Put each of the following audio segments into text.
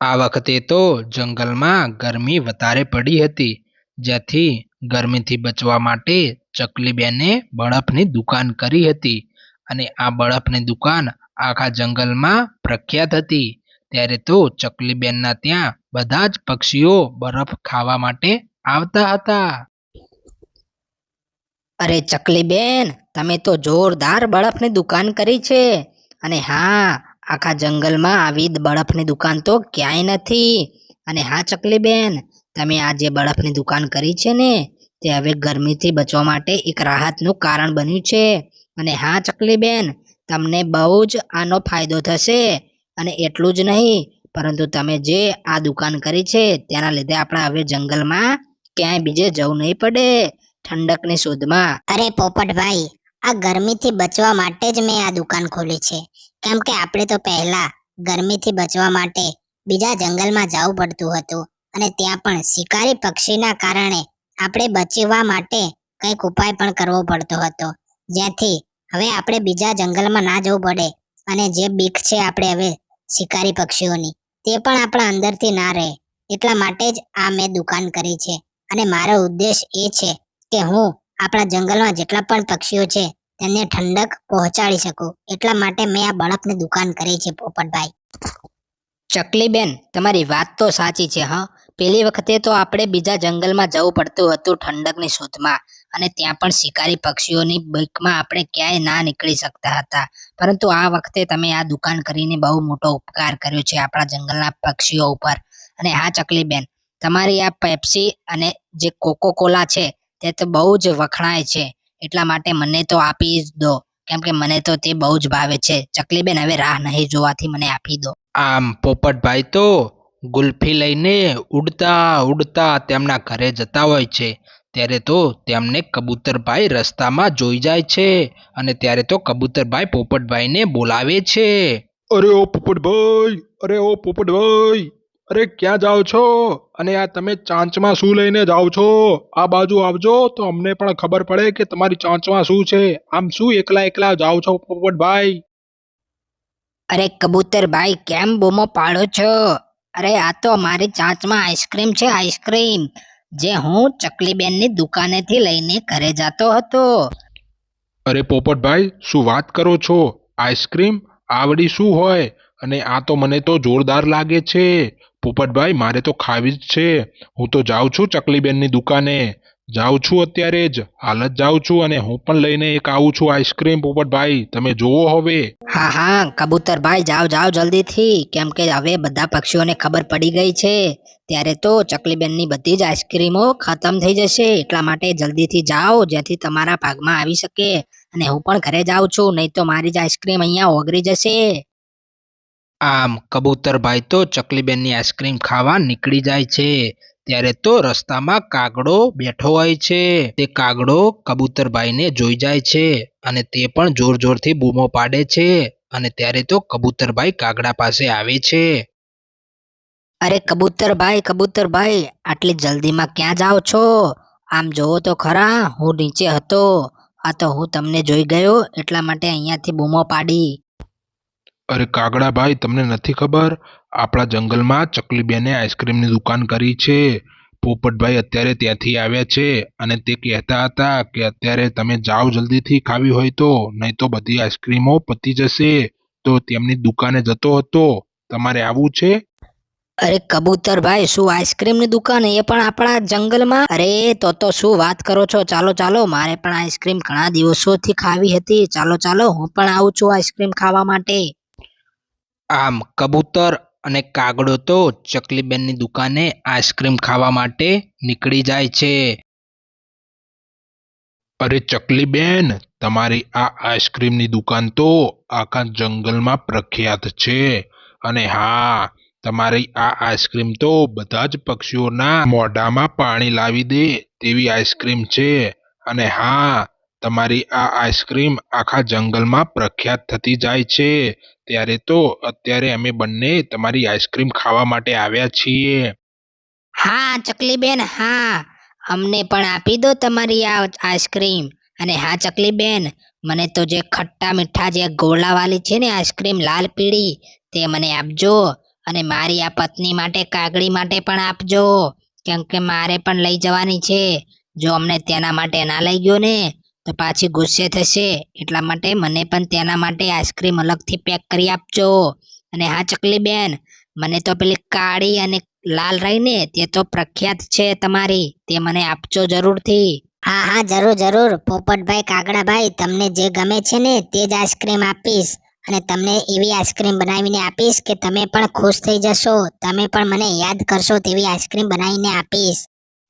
આ વખતે તો જંગલમાં ગરમી વધારે પડી હતી, જેથી ગરમીથી બચવા માટે ચકલીબેને બરફની દુકાન કરી હતી અને આ બરફની દુકાન આખા જંગલમાં પ્રખ્યાત હતી. ત્યારે તો ચકલીબેનના ત્યાં બધા જ પક્ષીઓ બરફ ખાવા માટે આવતા હતા. અરે ચકલીબેન, તમે તો જોરદાર બરફની દુકાન કરી છે. અને હા આખા જંગલમાં આવી બરફની દુકાન તો ક્યાંય નથી. અને હા ચકલી બેન તમે આ જે બરફની દુકાન કરી છે ને, તે હવે ગરમીથી બચવા માટે એક રાહતનું કારણ બન્યું છે. અને હા ચકલી બેન તમને બહુ જ આનો ફાયદો થશે. અને એટલું જ નહીં, પરંતુ તમે જે આ દુકાન કરી છે, તેના લીધે આપણે હવે જંગલમાં ક્યાંય બીજે જવું નહીં પડે. ઠંડકની શોધમાં. અરે પોપટભાઈ, આ ગરમીથી બચવા માટે જ મેં આ દુકાન ખોલી છે. કેમ કે આપણે તો પહેલા ગરમીથી બચવા માટે બીજા જંગલમાં જવું પડતું હતું અને ત્યાં પણ શિકારી પક્ષીના કારણે આપણે બચવા માટે કંઈક ઉપાય પણ કરવો પડતો હતો. જેથી હવે આપણે બીજા જંગલમાં ના જવું પડે અને જે બીક છે આપણે હવે શિકારી પક્ષીઓની તે પણ આપણા અંદરથી ના રહે. એટલા માટે જ આ મેં દુકાન કરી છે અને મારો ઉદ્દેશ એ છે કે હું આપણા જંગલમાં જેટલા પણ પક્ષીઓ છે તેમને ઠંડક પહોંચાડી શકું. એટલા માટે મેં આ બળકની દુકાન કરી છે, પોપટભાઈ. ચકલી બેન તમારી વાત તો સાચી છે, હા. પેલી વખતે તો આપણે બીજા જંગલમાં જવું પડતું હતું ઠંડકની શોધમાં અને ત્યાં પણ શિકારી પક્ષીઓની બીકમાં આપણે ક્યાંય ના નીકળી શકતા હતા. પરંતુ આ વખતે તમે આ દુકાન કરીને બહુ મોટો ઉપકાર કર્યો છે આપણા જંગલના પક્ષીઓ ઉપર. અને હા ચકલી બેન તમારી આ પેપ્સી અને જે કોકો કોલા છે, તે તો બહુ જ વખણાય છે. એટલા માટે મને તો આપી જ દો. કેમ કે મને તો તે બહુ જ ભાવે છે. ચકલીબેન હવે રાહ નહીં જોવાથી મને આપી દો. આમ પોપટભાઈ તો ગુલ્ફી લઈને ઉડતા ઉડતા તેમના ઘરે જતા હોય છે. ત્યારે તો તેમને કબૂતરભાઈ રસ્તામાં જોઈ જાય છે અને ત્યારે તો કબૂતરભાઈ પોપટભાઈને બોલાવે છે. અરે ઓ પોપટભાઈ અરે ઓ પોપટભાઈ. અરે ક્યાં જાઓ છો? અને આ તમે ચાંચમાં શું લઈને જાઓ છો? આ બાજુ આવજો તો અમને પણ ખબર પડે કે તમારી ચાંચમાં શું છે. આમ શું એકલા એકલા જાઓ છો પોપટભાઈ? અરે કબૂતરભાઈ કેમ બૂમો પાડો છો? અરે આ તો મારી ચાંચમાં આઈસ્ક્રીમ છે આઈસ્ક્રીમ. જે હું ચકલીબેનની દુકાનેથી લઈને ઘરે જતો હતો. અરે પોપટભાઈ શું વાત કરો છો? આઈસ્ક્રીમ આવડી શું હોય? અને આ તો મને તો જોરદાર લાગે છે. પોપટભાઈ, મારે તો ખાવી જ છે. હું તો જાઉં છું ચકલીબેનની દુકાને. જાઉં છું અત્યારે જ. હાલ જ જાઉં છું અને હું પણ લઈને એક આવું છું આઈસ્ક્રીમ. પોપટભાઈ, તમે જોવો હવે. હા હા, કબૂતરભાઈ, જાઓ જાઓ જલ્દીથી. કેમ કે હવે બધા પક્ષીઓને ખબર પડી ગઈ છે. ત્યારે તો ચકલીબેનની બધી જ આઈસ્ક્રીમો ખતમ થઈ જશે. એટલા માટે જલ્દીથી જાઓ, જેથી તમારા ભાગમાં આવી શકે. અને હું પણ ઘરે જાઉં છું, નહીં તો મારી જ આઈસ્ક્રીમ અહીંયા ઓગળી જશે. આમ કબૂતરભાઈ તો ચકલીબેનની આઈસ્ક્રીમ ખાવા નીકળી જાય છે. ત્યારે તો રસ્તામાં કાગડો બેઠો હોય છે. તે કાગડો કબૂતરભાઈને જોઈ જાય છે અને તે પણ જોર જોરથી બૂમો પાડે છે અને ત્યારે તો કબૂતરભાઈ કાગડા પાસે આવે છે. અરે કબૂતરભાઈ કબૂતરભાઈ આટલી જલ્દીમાં ક્યાં જાઓ છો? આમ જોવો તો ખરા, હું નીચે હતો. આ તો હું તમને જોઈ ગયો, એટલા માટે અહીંયાથી બૂમો પાડી. અરે કાગડાભાઈ, તમને નથી ખબર? આપણા જંગલમાં ચકલીબેને આઈસ્ક્રીમની દુકાન કરી છે. પોપટભાઈ અત્યારે ત્યાંથી આવ્યા છે અને તે કહેતા હતા કે અત્યારે તમે જાઓ જલ્દીથી ખાવી હોય તો, નહીં તો બધી આઈસ્ક્રીમો પતી જશે. તો તેમની દુકાને જતો હતો. તમારે આવવું છે? અરે કબૂતરભાઈ, શું આઈસ્ક્રીમની દુકાન એ પણ આપણા જંગલમાં? અરે, તો તો શું વાત કરો છો? ચાલો ચાલો, મારે પણ આઈસ્ક્રીમ ઘણા દિવસોથી ખાવી હતી. ચાલો ચાલો, હું પણ આવું છું આઈસ્ક્રીમ ખાવા માટે. આમ કબૂતર અને કાગડો તો ચકલીબેનની દુકાને આઈસ્ક્રીમ ખાવા માટે નીકળી જાય છે. અરે ચકલીબેન, તમારી આ આઈસ્ક્રીમની દુકાન તો આખા જંગલમાં પ્રખ્યાત છે. અને હા, તમારી આ આઈસ્ક્રીમ તો બધા જ પક્ષીઓના મોઢામાં પાણી લાવી દે તેવી આઈસ્ક્રીમ છે. અને હા તમારી આ આઈસ્ક્રીમ આખા જંગલમાં પ્રખ્યાત થતી જાય છે. ત્યારે તો અત્યારે અમે બંને તમારી આઈસ્ક્રીમ ખાવા માટે આવ્યા છીએ. હા, ચકલીબેન, હા. અમને પણ આપી દો તમારી આ આઈસ્ક્રીમ. અને હા, ચકલીબેન, મને તો જે ખટ્ટા મીઠા જે ગોળાવાળી છે ને આઈસ્ક્રીમ, લાલ પીળી, તે મને આપજો. અને મારી આ પત્ની માટે કાગડી માટે પણ આપજો. કેમ કે મારે પણ લઈ જવાની છે. જો અમને તેના માટે ના લઈ ગયો ને તો પાછી ગુસ્સે થશે એટલા માટે મને પણ તેના માટે આઈસ્ક્રીમ અલગથી પેક કરી આપજો. અને હા ચકલી બેન મને તો પેલી કાળી અને લાલ રહી ને તે તો પ્રખ્યાત છે તમારી તે મને આપજો જરૂરથી. હા હા જરૂર જરૂર. પોપટભાઈ કાગડાભાઈ તમને જે ગમે છે ને તે જ આઈસ્ક્રીમ આપીશ. અને તમને એવી આઈસ્ક્રીમ બનાવીને આપીશ કે તમે પણ ખુશ થઈ જશો. તમે પણ મને યાદ કરશો તેવી આઈસ્ક્રીમ બનાવીને આપીશ.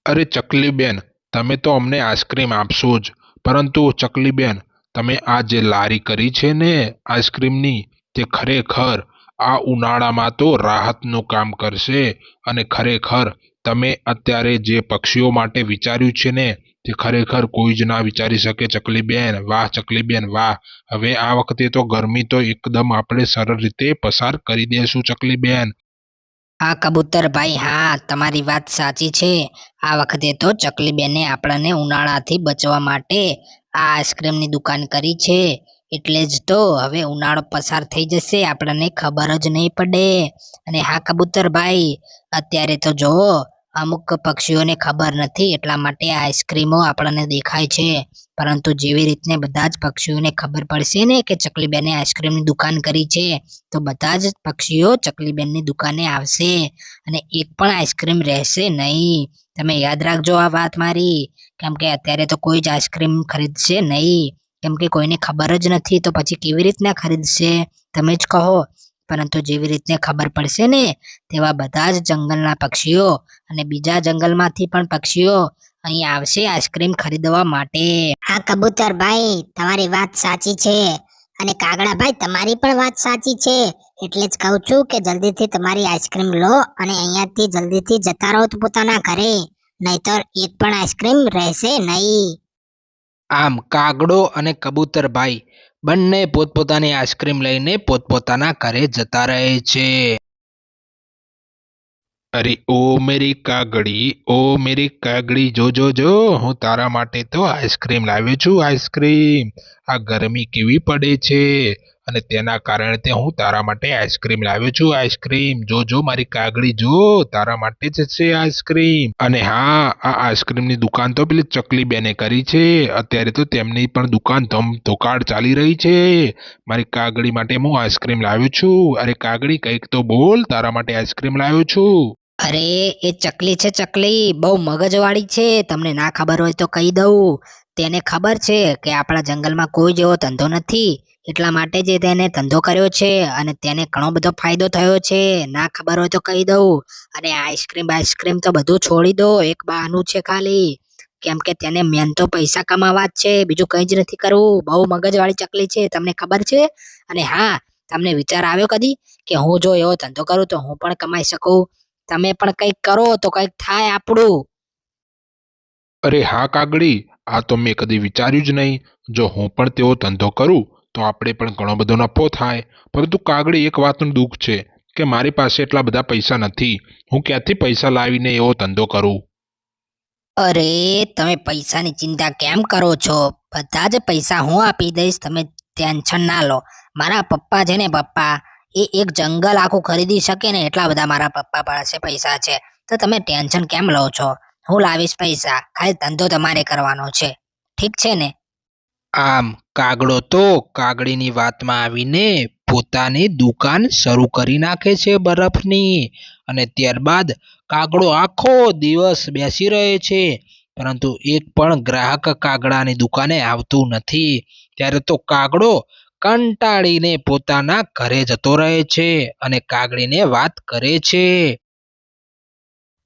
અરે ચકલીબેન તમે તો અમને આઈસ્ક્રીમ આપશો જ. પરંતુ ચકલીબેન, તમે આ જે લારી કરી છે ને આઈસ્ક્રીમની, તે ખરેખર આ ઉનાળામાં તો રાહતનું કામ કરશે અને ખરેખર તમે અત્યારે જે પક્ષીઓ માટે વિચાર્યું છે ને, તે ખરેખર કોઈ જ ના વિચારી શકે ચકલીબેન. વાહ ચકલીબેન, વાહ. હવે આ વખતે તો ગરમી તો એકદમ આપણે સરળ રીતે પસાર કરી દેશું ચકલીબેન. હા, કબૂતર ભાઈ, હા, તમારી વાત સાચી છે. આ વખતે તો ચકલી બેને આપણને ઉનાળાથી બચવા માટે આ આઈસ્ક્રીમની દુકાન કરી છે. એટલે જ તો હવે ઉનાળો પસાર થઈ જશે, આપણને ખબર જ નહીં પડે. અને હા, કબૂતર ભાઈ, અત્યારે તો જો અમુક પક્ષીઓને ખબર નથી એટલા માટે આઈસ્ક્રીમો આપણને દેખાય છે. પરંતુ જેવી રીતને બધા જ પક્ષીઓને ખબર પડશે ને કે ચકલીબેને આઈસ્ક્રીમની દુકાન કરી છે, તો બધા જ પક્ષીઓ ચકલીબેનની દુકાને આવશે અને એક પણ આઈસ્ક્રીમ રહેશે નહીં. તમે યાદ રાખજો આ વાત મારી, કેમ કે અત્યારે તો કોઈ જ આઈસ્ક્રીમ ખરીદશે નહીં. કેમ કે કોઈને ખબર જ નથી, તો પછી કેવી રીતના ખરીદશે, તમે જ કહો. પરંતુ જેવી રીતને ખબર પડશે ને, તેવા બધા જ જંગલના પક્ષીઓ અને બીજા જંગલમાંથી પણ પક્ષીઓ અહીં આવશે આઈસ્ક્રીમ ખરીદવા માટે. હા કબૂતરભાઈ તમારી વાત સાચી છે. અને કાગડાભાઈ તમારી પણ વાત સાચી છે. એટલે જ કહું છું કે જલ્દીથી તમારી આઈસ્ક્રીમ લો અને અહીંયાથી જલ્દીથી જતા રહો પોતાના ઘરે. નહીતર એક પણ આઈસ્ક્રીમ રહેશે નહીં. આમ કાગડો અને કબૂતર ભાઈ બંને પોતપોતાની આઈસ્ક્રીમ લઈને પોતપોતાના ઘરે જતા રહે છે. અરે, ઓ મેરી કાગડી ઓ મેરી કાગડી જોજો જો હું તારા માટે તો આઈસ્ક્રીમ લાવ્યો છું, આઈસ્ક્રીમ. આ ગરમી કેવી પડે છે? અને તેના કારણે તે હું તારા માટે આઈસ્ક્રીમ લાવ્યો છું, આઈસ્ક્રીમ. જો જો, મારી કાગડી જો, તારા માટે જ છે આઈસ્ક્રીમ. અને હા, આ આઈસ્ક્રીમની દુકાન તો પેલી ચકલી બેને કરી છે. અત્યારે તો તેમની પણ દુકાન ધમ ધોકાળ ચાલી રહી છે. મારી કાગડી માટે હું આઈસ્ક્રીમ લાવ્યો છું. અરે કાગડી કંઈક તો બોલ, તારા માટે આઈસ્ક્રીમ લાવ્યો છું. અરે, એ ચકલી છે ચકલી, બહુ મગજવાળી છે, તમને ના ખબર હોય તો કહી દઉં. તેને ખબર છે કે આપણા જંગલમાં કોઈ જેવો ધંધો નથી, એટલા માટે જે તેને ધંધો કર્યો છે અને તેને ઘણો બધો ફાયદો થયો છે, ના ખબર હોય તો કહી દઉં. અને આઈસ્ક્રીમ આઈસ્ક્રીમ તો બધું છોડી દો, એક બહાનું છે ખાલી. કેમ કે તેને મેન તો પૈસા કમાવા જ છે, બીજું કંઈ જ નથી કરવું. બહુ મગજવાળી ચકલી છે, તમને ખબર છે? અને હા, તમને વિચાર આવ્યો કદી કે હું જો એવો ધંધો કરું તો હું પણ કમાઈ શકું? તમે પણ કંઈક કરો તો કંઈક થાય આપણું. અરે હા કાગડી આ તો મેં કદી વિચાર્યું જ નહીં. જો હું પણ તેવો ધંધો કરું તો આપણે પણ ઘણો બધો નફો થાય. પરંતુ કાગડી એક વાતનું દુઃખ છે કે મારી પાસે એટલા બધા પૈસા નથી. હું ક્યાંથી પૈસા લાવીને એવો ધંધો કરું? અરે તમે પૈસાની ચિંતા કેમ કરો છો? બધા જ પૈસા હું આપી દઈશ તમે ટેન્શન ના લો. મારા પપ્પા છે ને પપ્પા. એ એક જંગલ આખું ખરીદી શકે ને એટલા બધા મારા પપ્પા પાસે પૈસા છે. તો તમે ટેન્શન કેમ લો છો? હું લાવીશ પૈસા. ખાલી ધંધો તમારે કરવાનો છે. ઠીક છે ને? આમ કાગડો તો કાગડીની વાતમાં આવીને પોતાની દુકાન શરૂ કરી નાખે છે બરફની. અને ત્યારબાદ કાગડો આખો દિવસ બેસી રહે છે. પરંતુ એક પણ ગ્રાહક કાગડાની દુકાને આવતું નથી. ત્યારે તો કાગડો કંટાળીને પોતાના ઘરે જતો રહે છે અને કાગડીને વાત કરે છે.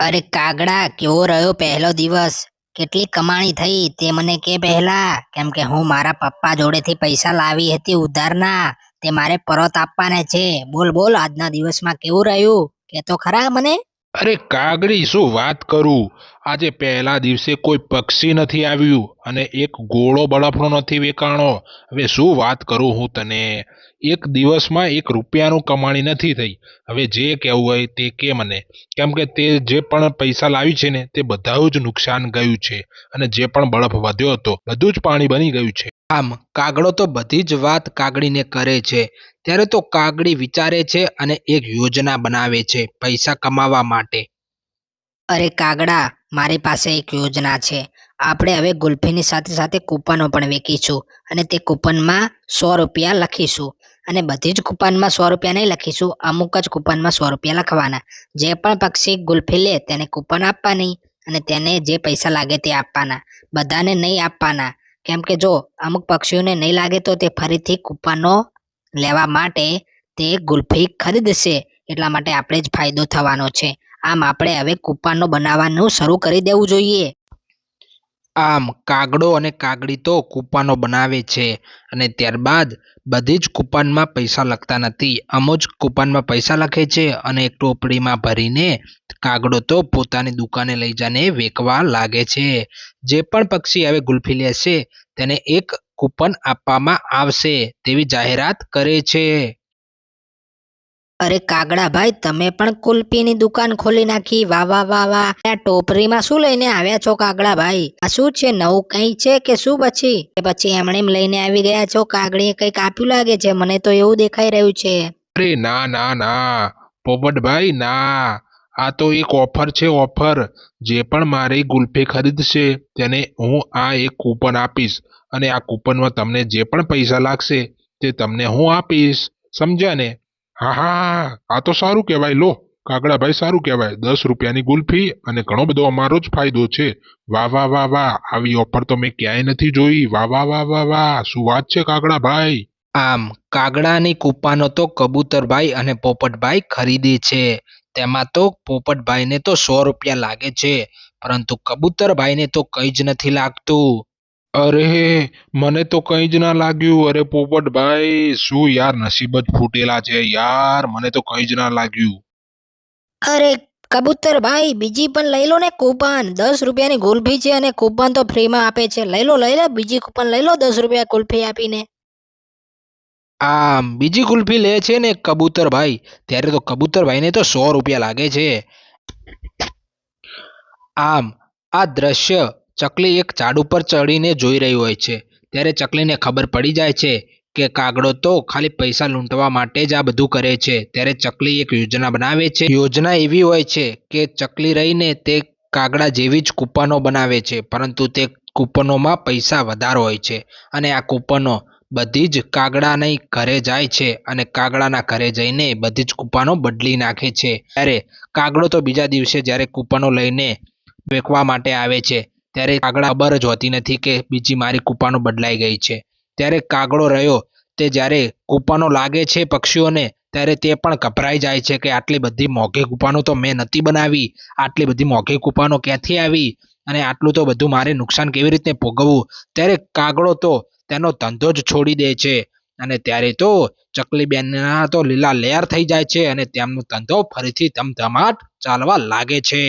અરે કાગડા, કેવો રહ્યો પહેલો દિવસ? કેટલી કમાણી થઈ, તે મને કે પહેલા, કેમ કે હું મારા પપ્પા જોડેથી પૈસા લાવી હતી ઉધારના, તે મારે પરત આપવાના છે. બોલ બોલ, આજના દિવસમાં કેવું રહ્યું? કે તો ખરા મને? અરે કાગડી શું વાત કરું? આજે પહેલા દિવસે કોઈ પક્ષી નથી આવ્યું અને એક ગોળો બળફનો નથી વેકાણો. હવે શું વાત કરું હું તને? એક દિવસમાં એક રૂપિયાનું કમાણી નથી થઈ. હવે જે કહેવું હોય તે કે મને. કેમ કે તે જે પણ પૈસા લાવી છે ને, તે બધા જ નુકસાન ગયું છે અને જે પણ બળફ વધ્યો હતો, બધું જ પાણી બની ગયું છે. આમ કાગડો તો બધી જ વાત કાગડીને કરે છે. ત્યારે તો કાગડી વિચારે છે અને એક યોજના બનાવે છે પૈસા કમાવા માટે. અરે કાગડા, મારી પાસે એક યોજના છે. આપણે હવે ગુલ્ફીની સાથે સાથે કૂપનો પણ વેચીશું અને તે કૂપનમાં સો રૂપિયા લખીશું. અને બધી જ કૂપનમાં સો રૂપિયા નહીં લખીશું, અમુક જ કૂપનમાં સો રૂપિયા લખવાના. જે પણ પક્ષી ગુલ્ફી લે તેને કૂપન આપવાની અને તેને જે પૈસા લાગે તે આપવાના. બધાને નહીં આપવાના. કેમ કે જો અમુક પક્ષીઓને નહીં લાગે તો તે ફરીથી કૂપનો લેવા માટે તે ગુલ્ફી ખરીદશે. એટલા માટે આપણે જ ફાયદો થવાનો છે. આમ આપણે હવે કૂપનો બનાવવાનું શરૂ કરી દેવું જોઈએ. આમ કાગડો અને કાગડી તો કૂપાનો બનાવે છે અને ત્યારબાદ બધી જ કૂપનમાં પૈસા લખતા નથી. અમુક જ કૂપનમાં પૈસા લખે છે અને એક ટોપડીમાં ભરીને કાગડો તો પોતાની દુકાને લઈ જઈને વેચવા લાગે છે. જે પણ પક્ષી હવે ગુલ્ફી લેશે તેને એક કૂપન આપવામાં આવશે તેવી જાહેરાત કરે છે. અરે કાગડા ભાઈ, તમે પણ કુલ્ફીની દુકાન ખોલી નાખી. વાહ વાહ વાહ વાહ. ટોપરીમાં શું લઈને આવ્યા છો કાગડા ભાઈ? આ શું છે, નવું કંઈ છે કે શું પછી? કે પછી એમણે એમ લઈને આવી ગયા છો? કાગડીએ કંઈક આપ્યું લાગે છે? મને તો એવું દેખાઈ રહ્યું છે. અરે ના ના ના. પોપટભાઈ ના. આ તો એક ઓફર છે, ઓફર. જે પણ મારી ગુલ્ફી ખરીદશે, તેને હું આ એક કૂપન આપીશ. અને આ કૂપનમાં તમને જે પણ પૈસા લાગશે, તે તમને હું આપીશ. સમજ્યા ને? હા હા આ તો સારું કહેવાય. લો, કાગડાભાઈ સારું કહેવાય. દસ રૂપિયાની ગુલ્ફી અને ઘણો બધો અમારો જ ફાયદો છે. વાહ વાહ વાહ વાહ. આવી ઓફર તો મેં ક્યાંય નથી જોઈ. વાહ વાહ વાહ વાહ વાહ. શું વાત છે કાગડાભાઈ? આમ, કાગડાની કૂપાનો તો કબૂતરભાઈ અને પોપટભાઈ ખરીદે છે. તેમાં તો પોપટભાઈને તો સો રૂપિયા લાગે છે. પરંતુ કબૂતરભાઈને તો કંઈ જ નથી લાગતું. અરે મને તો કંઈ જ ના લાગ્યું. અરે પોપટભાઈ શું યાર નસીબ જ ફૂટેલા છે યાર. મને તો કંઈ જ ના લાગ્યું. અરે કબૂતર ભાઈ બીજી પણ લઈ લો ને કૂપન. દસ રૂપિયાની ગુલ્ફી છે અને કૂપન તો ફ્રીમાં આપે છે. લઈ લો લઈ લો. બીજી કૂપન લઈ લો દસ રૂપિયા કુલ્ફી આપીને. આમ બીજી કુલ્ફી લે છે ને કબૂતરભાઈ ત્યારે તો કબૂતરભાઈને તો સો રૂપિયા લાગે છે. આમ આ દ્રશ્ય ચકલી એક ઝાડ ઉપર ચડીને જોઈ રહી હોય છે. ત્યારે ચકલીને ખબર પડી જાય છે કે કાગડો તો ખાલી પૈસા લૂંટવા માટે જ આ બધું કરે છે. ત્યારે ચકલી એક યોજના બનાવે છે. યોજના એવી હોય છે કે ચકલી રહીને તે કાગડા જેવી જ કૂપનો બનાવે છે, પરંતુ તે કૂપનોમાં પૈસા વધારે હોય છે અને આ કૂપનો બધી જ કાગડાની ઘરે જાય છે અને કાગડાના ઘરે જઈને બધી જ કૂપનો બદલી નાખે છે. ત્યારે કાગડો તો બીજા દિવસે જ્યારે કૂપનો લઈને વેચવા માટે આવે છે ત્યારે કાગડા ખબર જ હોતી નથી કે બીજી મારી કૂપાનો બદલાઈ ગઈ છે. ત્યારે કાગડો રહ્યો તે જ્યારે કૂપાનો લાગે છે પક્ષીઓને, ત્યારે તે પણ ગભરાઈ જાય છે કે આટલી બધી મોંઘી કૂપાનો તો મેં નથી બનાવી, આટલી બધી મોંઘી કૂપાનો ક્યાંથી આવી અને આટલું તો બધું મારે નુકસાન કેવી રીતે ભોગવવું? ત્યારે કાગડો તો તેનો ધંધો જ છોડી દે છે અને ત્યારે તો ચકલી બેનના તો લીલા લેર થઈ જાય છે અને તેમનો ધંધો ફરીથી ધમધમાટ ચાલવા લાગે છે.